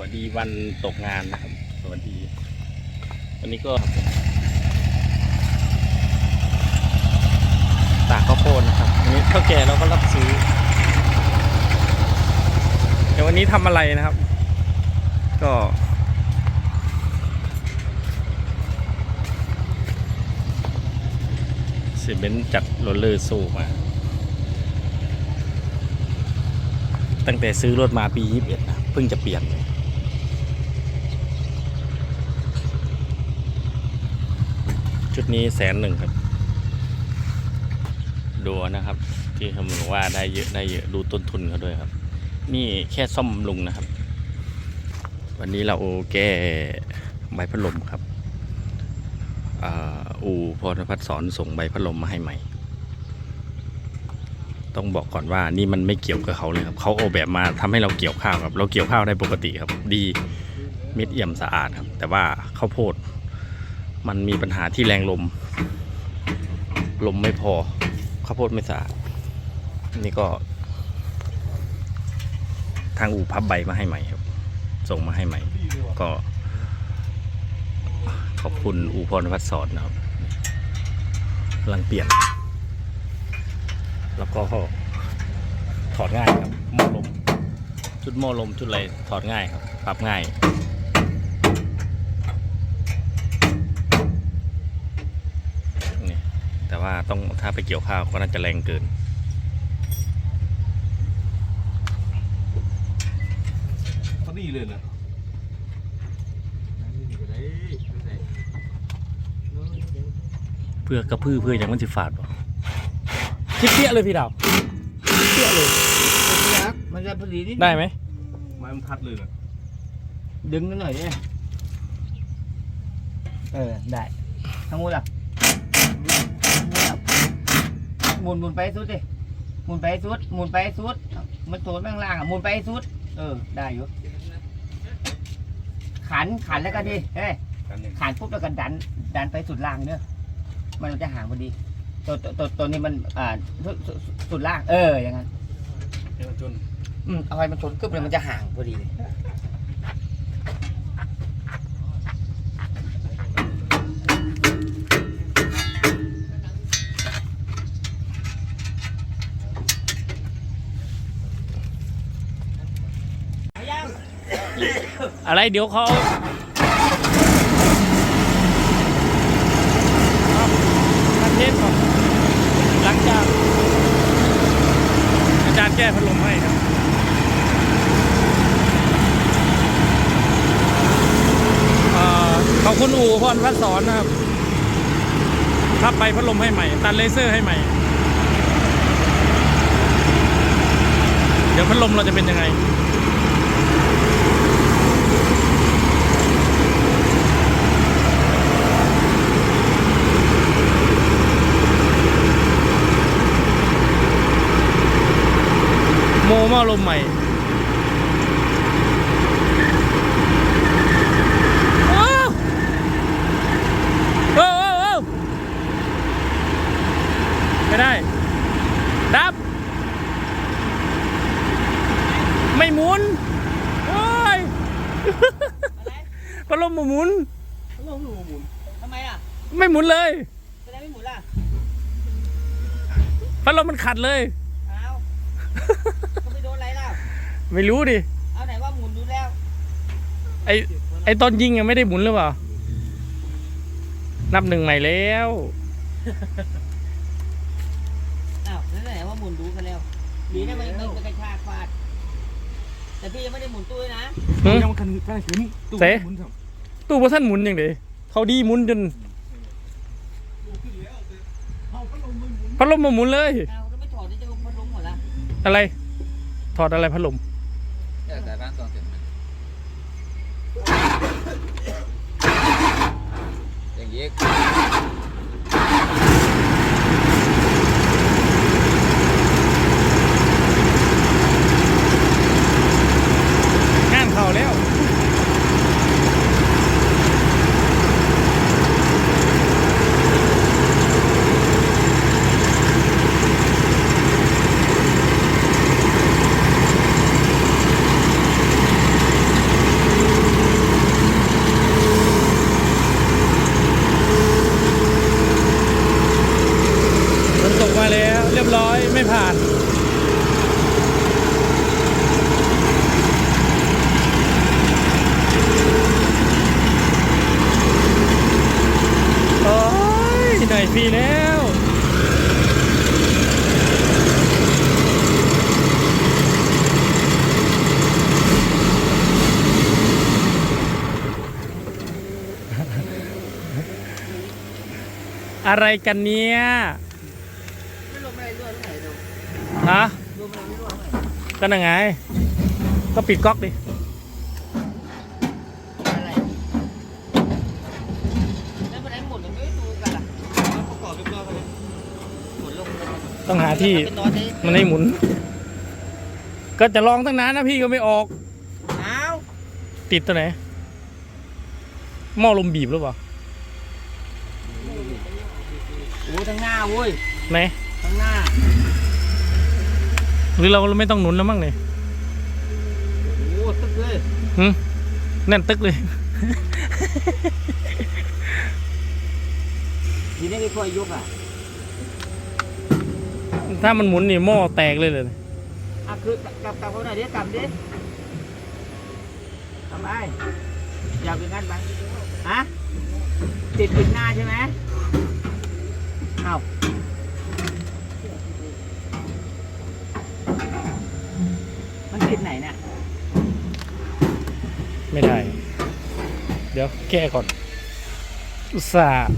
วัสดีวันตกงานนะครับ สวัสดี วันนี้ก็ตากข้าวโพดนะครับวันนี้เท่าแก่เราก็รับซื้อเดี๋ยววันนี้ทำอะไรนะครับ ก็เซเบนจัดโรลเลอร์โซ่มา ตั้งแต่ซื้อรถมาปี 21นะเพิ่งจะเปลี่ยน ชุดนี้แสนหนึ่งครับ ดูนะครับ ที่เขาบอกว่าได้เยอะได้เยอะดูต้นทุนเขาด้วยครับ นี่แค่ซ่อมบำรุงนะครับ วันนี้เราแก้ใบพัดลมครับอาอูพรพัฒน์สอนส่งใบพัดลมมาให้ใหม่ ต้องบอกก่อนว่านี่มันไม่เกี่ยวกับเขาเลยครับเขาออกแบบมาทำให้เราเกี่ยวข้าวครับ เราเกี่ยวข้าวได้ปกติครับ ดีเม็ดเอี่ยมสะอาดครับ แต่ว่าข้าวโพด มันมีปัญหาที่แรงลม ลมไม่พอข้าวโพดไม่สะอาดนี่ก็ ทางอู่พับใบมาให้ใหม่ครับ ส่งมาให้ใหม่ ก็ ขอบคุณอู่พรวัดสอนนะครับกำลังเปลี่ยน แล้วก็ถอดง่ายครับหม้อลม ชุดหม้อลมชุดอะไรถอดง่ายครับ ปรับง่าย นี่ แต่ว่าต้องถ้าไปเกี่ยวข้าวก็น่าจะแรงเกินพอดีเลยนะเพื่อกระพือเพื่อยังมันสิฝาดบ่คิดเปี้ยเลยพี่ดาวคิดเปี้ยเลยมันจะพอดีนิดได้ไหมไม้มันทัดเลยนะดึงกันหน่อยดิเออ ได้ ทั้งหมดอะ หมุนหมุนไปให้สุดดิหมุนไปให้สุด หมุนไปให้สุด มันโถนแม่งล่างอะหมุนไปให้สุด เออ ได้อยู่ ขันขันแล้วกันดิเฮ้ยกันหนึ่งขันปุ๊บแล้วก็ดัน ดันไปสุดล่างเนอะมันจะห่างพอดี ตัวตัวตัวตัวนี้มันอ่าสุดสุดสุดล่าง เอออย่างนั้นให้มันจน อืมเอาไว้มันชนกึบเลยมันจะห่างพอดีเลย อะไรเดี๋ยวเขาเอาเทสก่อนหลังจากอาจารย์แก้พัดลมให้ครับเขอบคุณอู่พรพัฒน์สอนนะครับทับไปพัดลมให้ใหม่ ตัดเลเซอร์ให้ใหม่ เดี๋ยวพัดลมเราจะเป็นยังไง มหม้อลมใหม่โอ้โอ้โอ้โอ้ไม่ได้ ดับ ไม่หมุน โอ้ยพัดลมบ่หมุนทำไมอะ ไม่หมุนเลยแสดงไม่หมุนล่ะพัดลมมันขัดเลยเอาก็ไปโดนอะไรล่ะ ไม่รู้ดิ เอาไหนว่าหมุนดูแล้ว ไอไอตอนยิงยังไม่ได้หมุนหรือเปล่า นับหนึ่งใหม่แล้ว อ้าวนั่นไหนว่าหมุนดูกันแล้วดีนะมันมันกระชากฟาด แต่พี่ยังไม่ได้หมุนตู้เลยนะหืมยังมันคันได้ขึ้นตู้เส หมุนครับตู้พระท่านหมุนอย่างเดีเขาดีหมุนจนพัดลมมาหมุนเลย เอาแล้วไม่ถอดนี่จะพัดลมหมดละอะไร ถอดอะไรพัดลม แต่ร้านตอนเสร็จ อ ร้อยไม่ผ่านโอ้ยไหนพี่แล้วอะไรกันเนี่ย ฮะลมอะไรไม่รั่วเท่าไหร่ก็ยังไง ก็ปิดก๊อกดิอะไรแล้วไปไหนหมดเลยไม่ดูกันล่ะประกอบเรียบร้อยแล้วหมดลงเลยต้องหาที่เป็นนอนดิมันให้หมุน ก็จะลองตั้งนานนะพี่ก็ไม่ออกอ้าวติดตัวไหนหม้อลมบีบหรือเปล่าโอ้ทั้งหน้าเว้ยไหนทั้งหน้า หรือเราไม่ต้องหนุนแล้วมั้งเนี่ยโอ้ตึกเลยหึแน่นตึกเลยทีนี้ไม่ค่อยยกอะ ถ้ามันหมุนนี่หม้อแตกเลยเลยอะคือกลับกลับเขาหน่อยดิกลับดิทำไมอยากเป็นงั้นไปฮะติดติดหน้าใช่ไหมเอ้ามันติดไหนเนี่ย ไม่ได้ เดี๋ยวแก้ก่อนอุตส่าห์